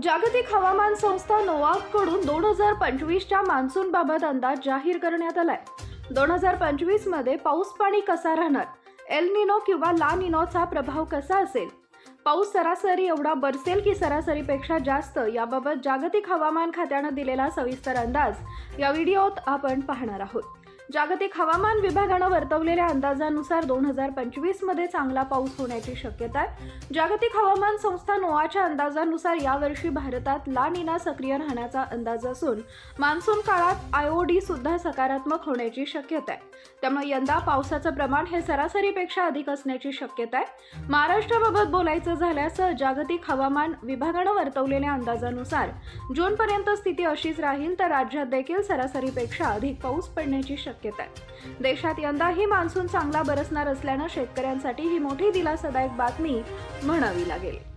जागतिक हवामान संस्था नोवाकडून दोन हजार पंचवीसच्या मान्सूनबाबत अंदाज जाहीर करण्यात आलाय. दोन हजार पंचवीसमध्ये पाऊस पाणी कसा राहणार? एल निनो किंवा ला निनोचा प्रभाव कसा असेल? पाऊस सरासरी एवढा बरसेल की सरासरीपेक्षा जास्त? याबाबत जागतिक हवामान खात्यानं दिलेला सविस्तर अंदाज या व्हिडिओत आपण पाहणार आहोत. जागतिक हवामान विभागानं वर्तवलेल्या अंदाजानुसार दोन हजार पंचवीसमध्ये चांगला पाऊस होण्याची शक्यता आहे. जागतिक हवामान संस्था नोआच्या अंदाजानुसार यावर्षी भारतात ला निना सक्रिय राहण्याचा अंदाज असून मान्सून काळात आयओडी सुद्धा सकारात्मक होण्याची शक्यता आहे. त्यामुळे यंदा पावसाचं प्रमाण हे सरासरीपेक्षा अधिक असण्याची शक्यता आहे. महाराष्ट्राबाबत बोलायचं झाल्यास जागतिक हवामान विभागानं वर्तवलेल्या अंदाजानुसार जूनपर्यंत स्थिती अशीच राहील तर राज्यात देखील सरासरीपेक्षा अधिक पाऊस पडण्याची शक्यता आहे. देशात यंदाही मान्सून चांगला बरसणार असल्यानं शेतकऱ्यांसाठी ही मोठी दिलासादायक बातमी म्हणावी लागेल.